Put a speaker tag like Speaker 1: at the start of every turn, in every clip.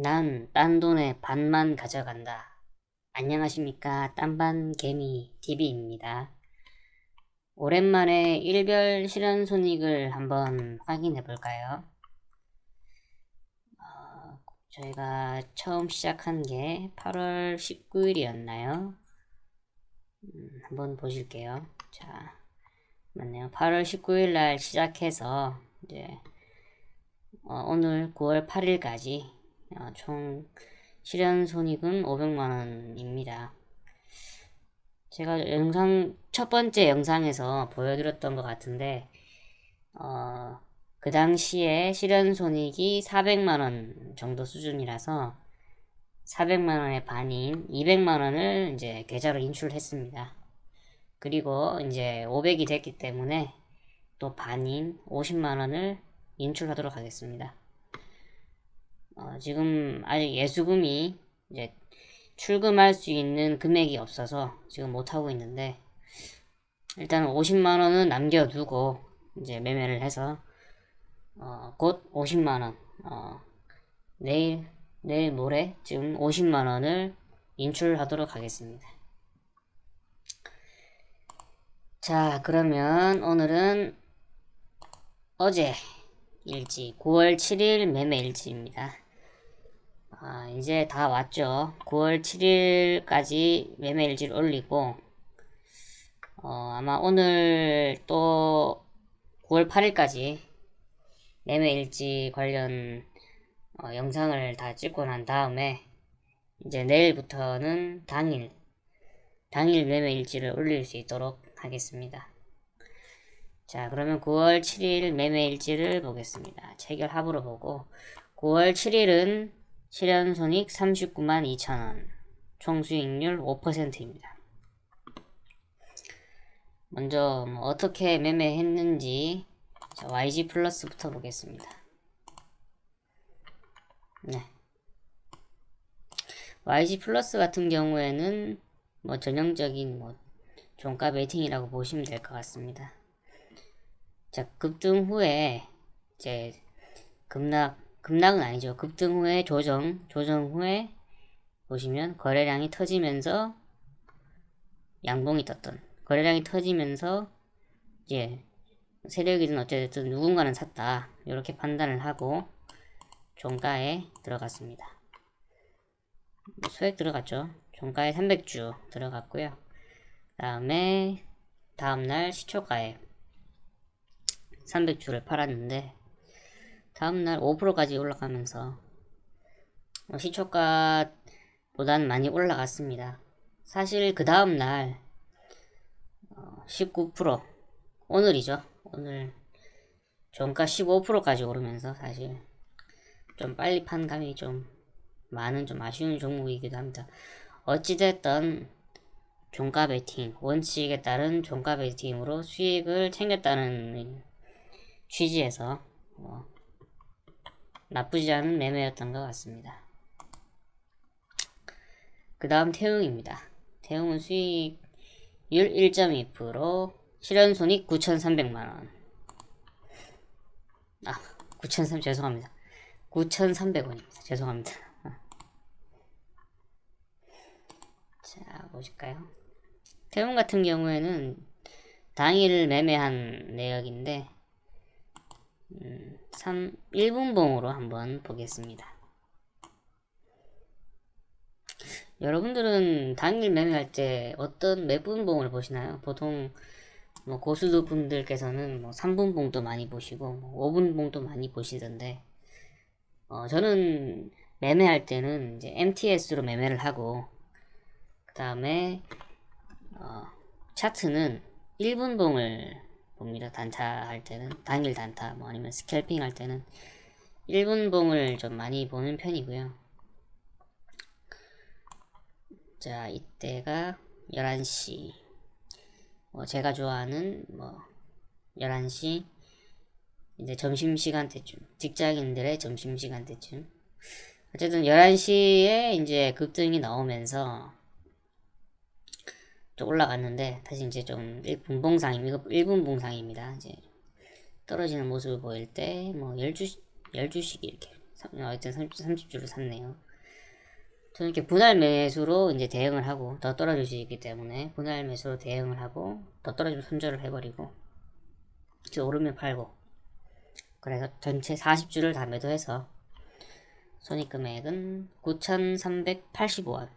Speaker 1: 난 딴 돈의 반만 가져간다. 안녕하십니까. 딴반 개미 TV입니다. 오랜만에 일별 실현 손익을 한번 확인해 볼까요? 어, 저희가 처음 시작한 게 8월 19일이었나요? 음, 한번 보실게요. 자, 맞네요. 8월 19일 날 시작해서 이제 어, 오늘 9월 8일까지 어, 총 실현 손익은 500만 원입니다. 제가 영상 첫 번째 영상에서 보여드렸던 것 같은데 어, 그 당시에 실현 손익이 400만 원 정도 수준이라서 400만 원의 반인 200만 원을 이제 계좌로 인출했습니다. 그리고 이제 500이 됐기 때문에 또 반인 50만 원을 인출하도록 하겠습니다. 어, 지금 아직 예수금이 이제 출금할 수 있는 금액이 없어서 지금 못 하고 있는데 일단 50만 원은 남겨두고 이제 매매를 해서 어, 곧 50만 원 어, 내일 내일 모레 지금 50만 원을 인출하도록 하겠습니다. 자 그러면 오늘은 어제 일지 9월 7일 매매 일지입니다. 아, 이제 다 왔죠. 9월 7일까지 매매 일지를 올리고 어, 아마 오늘 또 9월 8일까지 매매 일지 관련 어, 영상을 다 찍고 난 다음에 이제 내일부터는 당일 당일 매매 일지를 올릴 수 있도록 하겠습니다. 자, 그러면 9월 7일 매매 일지를 보겠습니다. 체결 합으로 보고 9월 7일은 실현 손익 39만 2천원, 총 수익률 5%입니다. 먼저 뭐 어떻게 매매했는지 자, YG 플러스부터 보겠습니다. 네. YG 플러스 같은 경우에는 뭐 전형적인 뭐 종가 베이팅이라고 보시면 될 것 같습니다. 자, 급등 후에 이제 급락 급락은 아니죠. 급등 후에 조정, 조정 후에 보시면 거래량이 터지면서 양봉이 떴던 거래량이 터지면서 이제 세력이든 어쨌든 누군가는 샀다 이렇게 판단을 하고 종가에 들어갔습니다. 수액 들어갔죠. 종가에 300주 들어갔고요. 다음에 다음날 시초가에 300주를 팔았는데 다음날 5%까지 올라가면서 뭐 시초가보다는 많이 올라갔습니다. 사실 그 다음날 19% 오늘이죠. 오늘 종가 15%까지 오르면서 사실 좀 빨리 판 감이 좀 많은 좀 아쉬운 종목이기도 합니다. 어찌됐든 종가 베팅 원칙에 따른 종가 베팅으로 수익을 챙겼다는 취지에서 뭐 나쁘지 않은 매매였던 것 같습니다. 그 다음 태웅입니다. 태웅은 수익률 1.2% 실현 손익 9,300만원 아 9,300 죄송합니다. 9,300원입니다. 죄송합니다. 자 보실까요? 태웅 같은 경우에는 당일 매매한 내역인데 음, 3, 1분봉으로 한번 보겠습니다. 여러분들은 당일 매매할 때 어떤 몇 분봉을 보시나요? 보통 뭐 고수도 분들께서는 뭐 3분봉도 많이 보시고 뭐 5분봉도 많이 보시던데 어, 저는 매매할 때는 이제 MTS로 매매를 하고 그 다음에 어, 차트는 1분봉을 봅니다. 단타 할 때는 당일 단타 뭐 아니면 스캘핑 할 때는 1분 봉을 좀 많이 보는 편이고요. 자 이때가 11시 뭐 제가 좋아하는 뭐 11시 이제 점심시간 대쯤 직장인들의 점심시간 대쯤 어쨌든 11시에 이제 급등이 나오면서 좀 올라갔는데 다시 이제 좀 1분 상임 이거 1분 봉상입니다. 이제 떨어지는 모습을 보일 때 뭐 12시 12시 이렇게 삼- 어쨌든 30, 30주를 샀네요. 저는 이렇게 분할 매수로 이제 대응을 하고 더 떨어질 수 있기 때문에 분할 매수로 대응을 하고 더 떨어지면 손절을 해버리고 저 오르면 팔고 그래서 전체 40주를 다 매도해서 손익 금액은 9,385원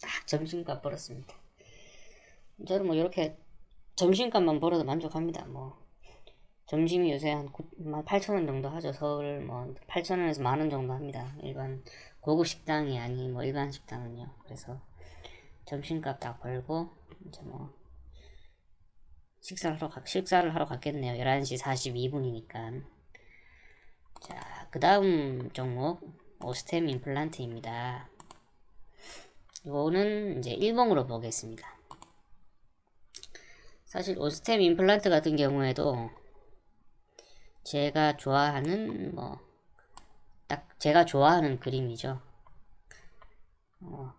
Speaker 1: 딱 점심값 벌었습니다. 저는 뭐 이렇게 점심값만 벌어도 만족합니다. 뭐 점심이 요새 한 8,000원 정도 하죠. 서울 뭐 8,000원에서 만 원 정도 합니다. 일반 고급 식당이 아닌 뭐 일반 식당은요. 그래서 점심값 딱 벌고 이제 뭐 식사를 하러 가, 식사를 하러 갔겠네요. 11시 42분이니까. 자, 그 다음 종목 오스템 임플란트입니다. 이거는 이제 일봉으로 보겠습니다. 사실 오스템 임플란트 같은 경우에도 제가 좋아하는 뭐 딱 제가 좋아하는 그림이죠. 어,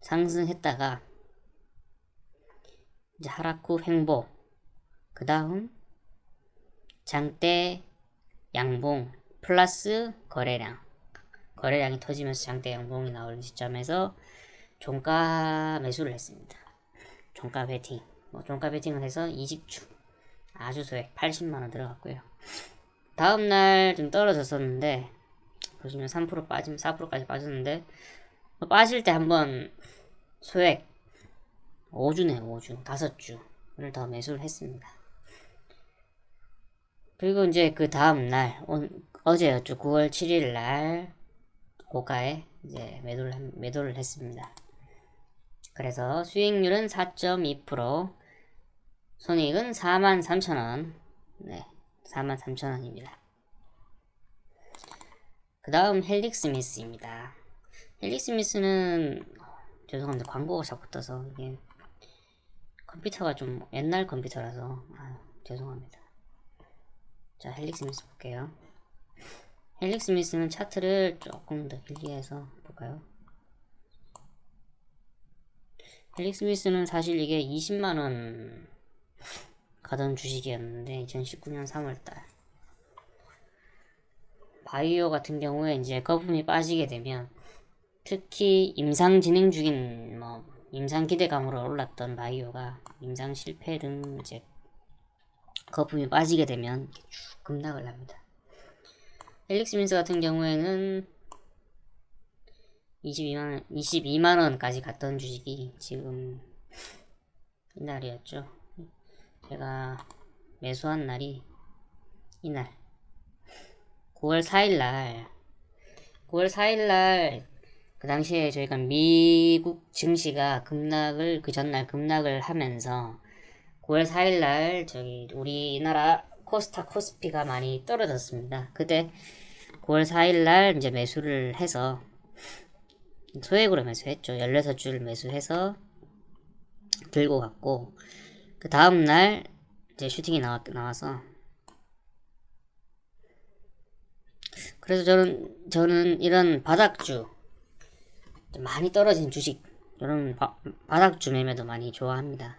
Speaker 1: 상승했다가 이제 하락 후 횡보 그 다음 장대 양봉 플러스 거래량 거래량이 터지면서 장대 양봉이 나오는 시점에서 종가 매수를 했습니다. 종가 베팅 뭐 종가 베팅을 해서 20주 아주 소액 80만원 들어갔고요. 다음날 좀 떨어졌었는데 보시면 3% 빠지면 4%까지 빠졌는데 뭐 빠질 때 한번 소액 5주네 5주 5주를 더 매수를 했습니다. 그리고 이제 그 다음날 어제였죠 9월 7일 날 고가에 이제 매도를 매도를 했습니다. 그래서 수익률은 4.2% 손익은 43,000원 네 43,000원입니다. 그 다음 헬릭 스미스입니다. 헬릭 스미스는 죄송합니다. 광고가 자꾸 떠서 이게 컴퓨터가 좀 옛날 컴퓨터라서 아유, 죄송합니다. 자 헬릭 스미스 볼게요. 헬릭 스미스는 차트를 조금 더 길게 해서 볼까요? 헬릭 스미스는 사실 이게 20만원 가던 주식이었는데 2019년 3월달 바이오 같은 경우에 이제 거품이 빠지게 되면 특히 임상 진행 중인 뭐 임상 기대감으로 올랐던 바이오가 임상 실패 등 이제 거품이 빠지게 되면 쭉 급락을 합니다. 헬릭스민스 같은 경우에는 22만원, 22만 원까지 갔던 주식이 지금 이날이었죠. 제가 매수한 날이 이날 9월 4일날 9월 4일날 그 당시에 저희가 미국 증시가 급락을 그 전날 급락을 하면서 9월 4일날 저기 우리나라 코스타 코스피가 많이 떨어졌습니다. 그때 9월 4일날 이제 매수를 해서 소액으로 매수했죠. 16줄 매수해서 들고 갔고 그 다음날 이제 슈팅이 나왔, 나와서 그래서 저는 저는 이런 바닥주 많이 떨어진 주식 이런 바, 바닥주 매매도 많이 좋아합니다.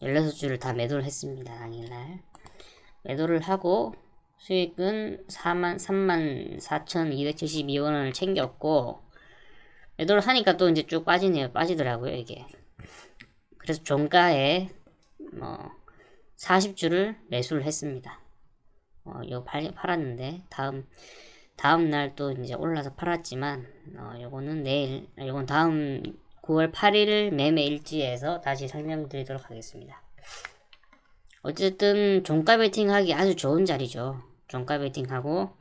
Speaker 1: 16주를 다 매도를 했습니다. 당일날 매도를 하고 수익은 4만 3만 4,272원을 챙겼고 매도를 하니까 또 이제 쭉 빠지네요. 빠지더라고요, 이게. 그래서 종가에 뭐 40주를 매수를 했습니다. 어, 이거 팔, 팔았는데 다음 다음 날 또 이제 올라서 팔았지만 어, 요거는 내일 요건 다음 9월 8일 매매 일지에서 다시 설명드리도록 하겠습니다. 어쨌든 종가 베팅 하기 아주 좋은 자리죠. 종가 베팅 하고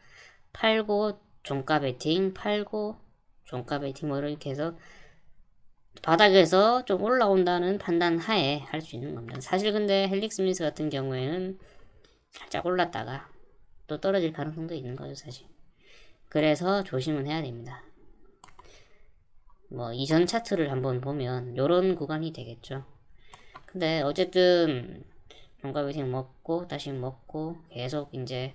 Speaker 1: 팔고 종가 베팅 팔고 종가 베팅 뭐 이렇게 해서 바닥에서 좀 올라온다는 판단 하에 할 수 있는 겁니다. 사실 근데 헬릭 스미스 같은 경우에는 살짝 올랐다가 또 떨어질 가능성도 있는 거죠, 사실. 그래서 조심은 해야 됩니다. 뭐 이전 차트를 한번 보면 요런 구간이 되겠죠. 근데 어쨌든 종가 베팅 먹고 다시 먹고 계속 이제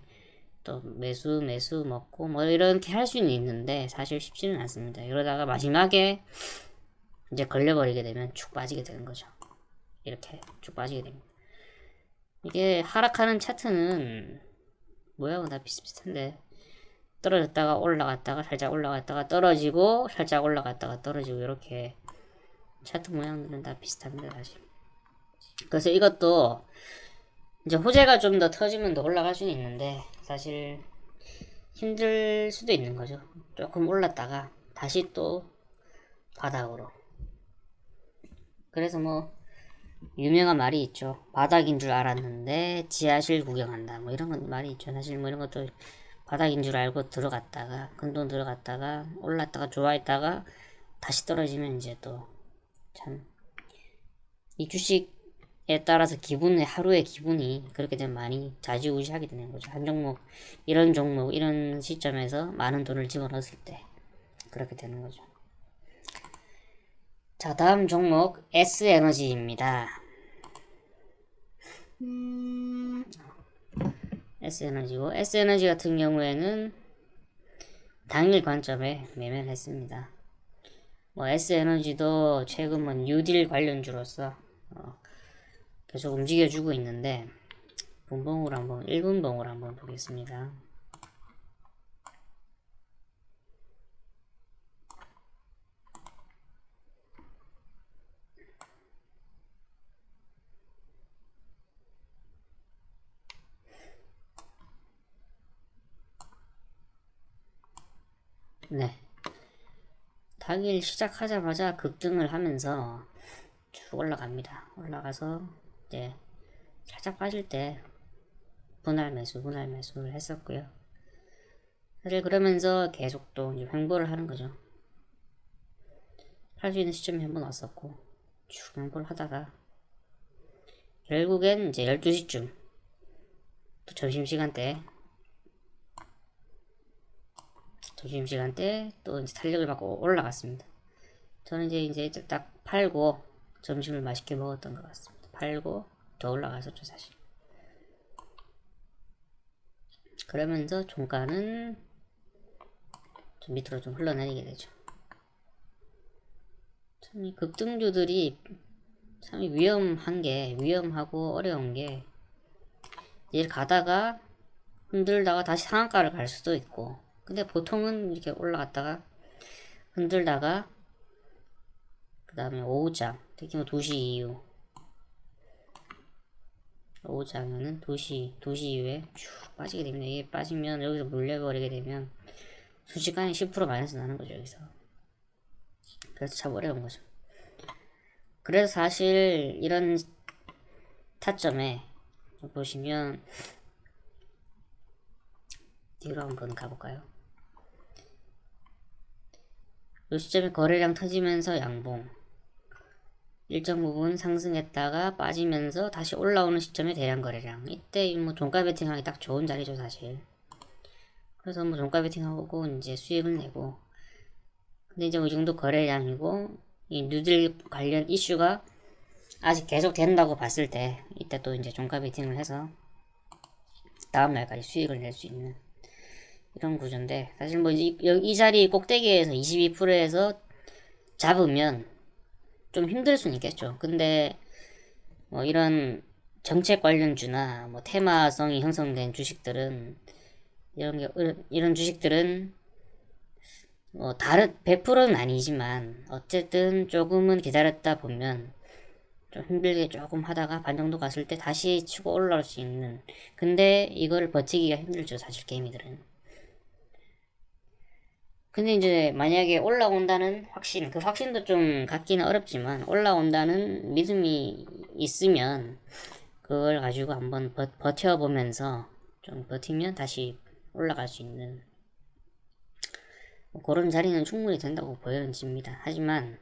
Speaker 1: 또 매수 매수 먹고 뭐 이렇게 할 수는 있는데 사실 쉽지는 않습니다. 이러다가 마지막에 이제 걸려버리게 되면 쭉 빠지게 되는 거죠. 이렇게 쭉 빠지게 됩니다. 이게 하락하는 차트는 모양은 다 비슷비슷한데 떨어졌다가 올라갔다가 살짝 올라갔다가 떨어지고 살짝 올라갔다가 떨어지고 이렇게 차트 모양들은 다 비슷합니다 사실 그래서 이것도 이제 호재가 좀 더 터지면 더 올라갈 수는 있는데 사실 힘들 수도 있는 거죠 조금 올랐다가 다시 또 바닥으로 그래서 뭐 유명한 말이 있죠. 바닥인 줄 알았는데 지하실 구경한다. 뭐 이런 건 말이 있죠. 사실 뭐 이런 것도 바닥인 줄 알고 들어갔다가 큰돈 들어갔다가 올랐다가 좋아했다가 다시 떨어지면 이제 또 참 이 주식에 따라서 기분의 하루의 기분이 그렇게 되면 많이 좌지우지하게 되는 거죠. 한 종목 이런 종목 이런 시점에서 많은 돈을 집어넣었을 때 그렇게 되는 거죠 자 다음 종목 S에너지입니다 S에너지고 S에너지 같은 경우에는 당일 관점에 매매를 했습니다. 뭐 S에너지도 최근 뭐 뉴딜 관련주로서 어, 계속 움직여주고 있는데 분봉으로 한번 1분봉으로 한번 보겠습니다. 네. 당일 시작하자마자 급등을 하면서 쭉 올라갑니다. 올라가서 이제 살짝 빠질 때 분할 매수, 분할 매수를 했었고요. 사실 그러면서 계속 또 이제 횡보를 하는 거죠. 팔 수 있는 시점이 한 번 왔었고 쭉 횡보를 하다가 결국엔 이제 12시쯤 또 점심시간 때 점심시간 때 또 이제 탄력을 받고 올라갔습니다. 저는 이제 이제 딱 팔고 점심을 맛있게 먹었던 것 같습니다. 팔고 더 올라갔었죠 사실. 그러면서 종가는 좀 밑으로 좀 흘러내리게 되죠. 참이 급등주들이 참 위험한 게 위험하고 어려운 게일 가다가 흔들다가 다시 상한가를 갈 수도 있고 근데 보통은 이렇게 올라갔다가 흔들다가 그 다음에 오후장 특히 뭐 2시 이후. 오후장에는 2시 2시 이후에 쭉 빠지게 됩니다. 이게 빠지면 여기서 물려버리게 되면 순식간에 10% 마이너스 나는 거죠 여기서. 그래서 참 어려운 거죠. 그래서 사실 이런 타점에 보시면 뒤로 한번 가볼까요 이 시점에 거래량 터지면서 양봉. 일정 부분 상승했다가 빠지면서 다시 올라오는 시점에 대량 거래량. 이때 뭐 종가 베팅하기 딱 좋은 자리죠 사실. 그래서 뭐 종가 베팅하고 이제 수익을 내고. 근데 이제 이 정도 거래량이고 이 뉴딜 관련 이슈가 아직 계속 된다고 봤을 때 이때 또 이제 종가 베팅을 해서 다음 날까지 수익을 낼 수 있는 이런 구조인데 사실 뭐 이, 이 자리 꼭대기에서 22%에서 잡으면 좀 힘들 수는 있겠죠. 근데 뭐 이런 정책 관련주나 뭐 테마성이 형성된 주식들은 이런 게 이런 주식들은 뭐 다른 100%는 아니지만 어쨌든 조금은 기다렸다 보면 좀 힘들게 조금 하다가 반 정도 갔을 때 다시 치고 올라올 수 있는 근데 이거를 버티기가 힘들죠 사실 게임이들은 근데 이제 만약에 올라온다는 확신, 그 확신도 좀 갖기는 어렵지만 올라온다는 믿음이 있으면 그걸 가지고 한번 버, 버텨보면서 좀 버티면 다시 올라갈 수 있는 뭐 그런 자리는 충분히 된다고 보여집니다. 하지만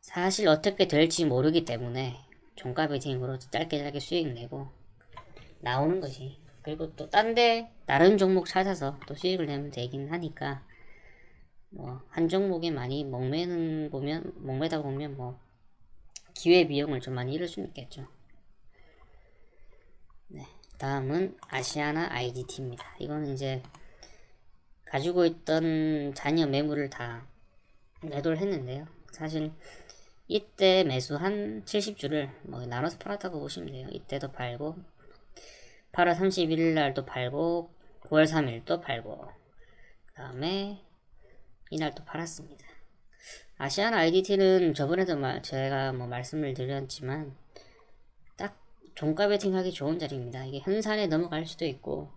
Speaker 1: 사실 어떻게 될지 모르기 때문에 종가 베팅으로 짧게 짧게 수익 내고 나오는 것이 그리고 또 딴 데 다른 종목 찾아서 또 수익을 내면 되긴 하니까 뭐 한 종목에 많이 목매는 보면 목매다 보면 뭐 기회 비용을 좀 많이 잃을 수 있겠죠. 네, 다음은 아시아나 IDT입니다. 이거는 이제 가지고 있던 잔여 매물을 다 매도를 했는데요. 사실 이때 매수한 70주를 뭐 나눠서 팔았다고 보시면 돼요. 이때도 팔고 8월 31일 날도 팔고 9월 3일 또 팔고 다음에 이날 또 팔았습니다. 아시안 IDT는 저번에도 마, 제가 뭐 말씀을 드렸지만 딱 종가 베팅하기 좋은 자리입니다. 이게 현산에 넘어갈 수도 있고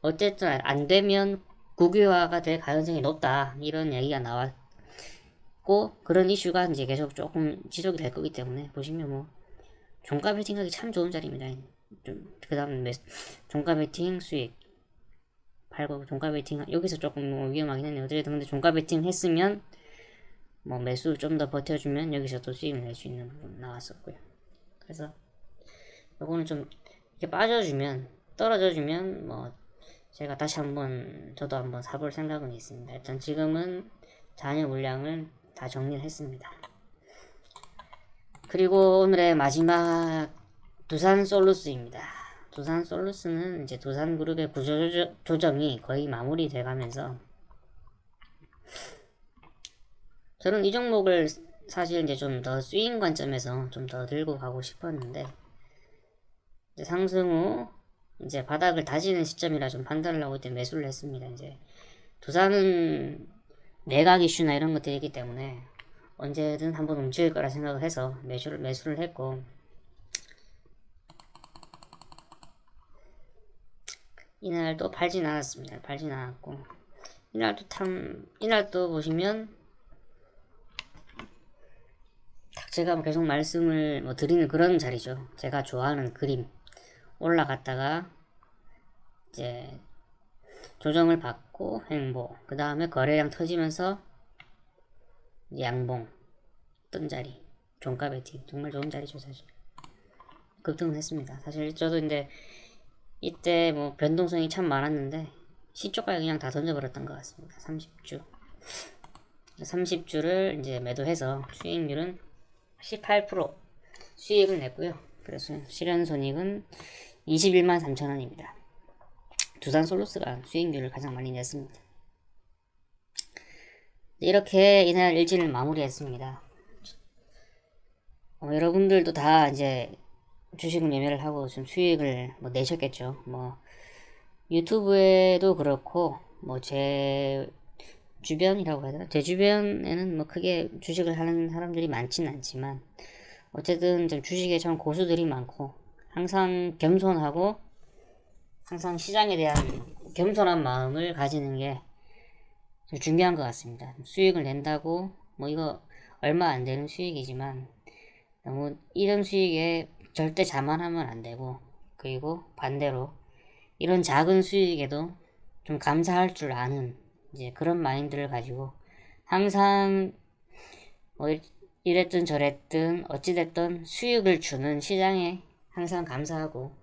Speaker 1: 어쨌든 안 되면 국유화가 될 가능성이 높다 이런 얘기가 나왔고 그런 이슈가 이제 계속 조금 지속이 될 거기 때문에 보시면 뭐 종가 베팅하기 참 좋은 자리입니다. 그 다음 종가 베팅 수익 팔고 종가 베팅 여기서 조금 뭐 위험하긴 했네요. 어쨌든 근데 종가 베팅 했으면 뭐 매수 좀 더 버텨주면 여기서 또 수익을 낼 수 있는 부분 나왔었고요. 그래서 요거는 좀 이렇게 빠져주면 떨어져주면 뭐 제가 다시 한번 저도 한번 사볼 생각은 있습니다. 일단 지금은 잔여 물량을 다 정리를 했습니다. 그리고 오늘의 마지막 두산 솔루스입니다. 두산 솔루스는 이제 두산 그룹의 구조 조정이 거의 마무리돼 가면서 저는 이 종목을 사실 이제 좀 더 스윙 관점에서 좀 더 들고 가고 싶었는데 이제 상승 후 이제 바닥을 다지는 시점이라 좀 판단을 하고 이때 매수를 했습니다. 이제 두산은 매각 이슈나 이런 것들이 있기 때문에 언제든 한번 움직일 거라 생각을 해서 매수를 매수를 했고 이날 또 팔진 않았습니다. 팔진 않았고 이날도 참 이날도 보시면 제가 계속 말씀을 뭐 드리는 그런 자리죠. 제가 좋아하는 그림 올라갔다가 이제 조정을 받고 행보 그 다음에 거래량 터지면서 양봉 뜬 자리 종가 베팅 정말 좋은 자리죠 사실 급등을 했습니다 사실 저도 이제 이때 뭐 변동성이 참 많았는데 시초가에 그냥 다 던져버렸던 것 같습니다 30주 30주를 이제 매도해서 수익률은 18% 수익을 냈고요. 그래서 실현 손익은 21만 3천 원입니다. 두산 솔루스가 수익률을 가장 많이 냈습니다. 이렇게 이날 일진을 마무리했습니다. 어, 여러분들도 다 이제 주식을 매매를 하고 좀 수익을 뭐 내셨겠죠. 뭐 유튜브에도 그렇고 뭐 제 주변이라고 해야 되나? 제 주변에는 뭐 크게 주식을 하는 사람들이 많지는 않지만 어쨌든 좀 주식에 참 고수들이 많고 항상 겸손하고 항상 시장에 대한 겸손한 마음을 가지는 게 중요한 것 같습니다. 수익을 낸다고 뭐 이거 얼마 안 되는 수익이지만 너무 이런 수익에 절대 자만하면 안 되고 그리고 반대로 이런 작은 수익에도 좀 감사할 줄 아는 이제 그런 마인드를 가지고 항상 뭐 이랬든 저랬든 어찌됐든 수익을 주는 시장에 항상 감사하고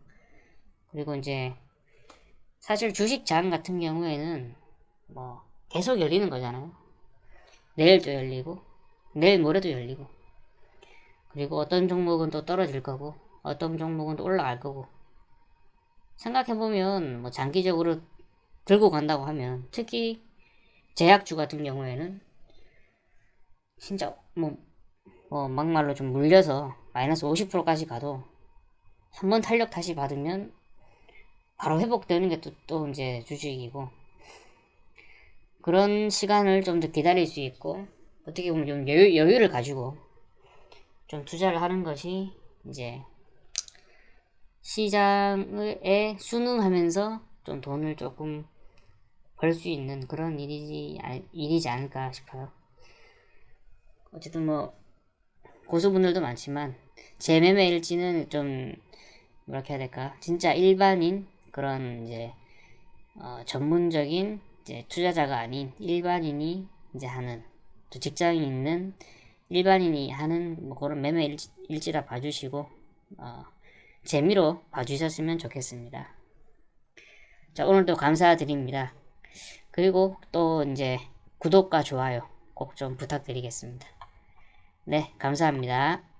Speaker 1: 그리고 이제 사실 주식장 같은 경우에는 뭐 계속 열리는 거잖아요. 내일도 열리고 내일 모레도 열리고 그리고 어떤 종목은 또 떨어질 거고 어떤 종목은 또 올라갈 거고. 생각해보면 뭐 장기적으로 들고 간다고 하면 특히 제약주 같은 경우에는 진짜 뭐, 뭐 막말로 좀 물려서 마이너스 50%까지 가도 한 번 탄력 다시 받으면 바로 회복되는 게 또 또 이제 주식이고. 그런 시간을 좀 더 기다릴 수 있고 어떻게 보면 좀 여유, 여유를 가지고 좀 투자를 하는 것이 이제 시장에 순응하면서 좀 돈을 조금 벌 수 있는 그런 일이지, 일이지 않을까 싶어요. 어쨌든 뭐, 고수분들도 많지만, 제매매 일지는 좀, 뭐랄까 해야 될까. 진짜 일반인, 그런 이제, 어, 전문적인 이제 투자자가 아닌 일반인이 이제 하는, 또 직장이 있는 일반인이 하는 뭐 그런 매매 일지, 일지라 봐주시고, 어, 재미로 봐주셨으면 좋겠습니다. 자, 오늘도 감사드립니다. 그리고 또 이제 구독과 좋아요 꼭 좀 부탁드리겠습니다. 네, 감사합니다.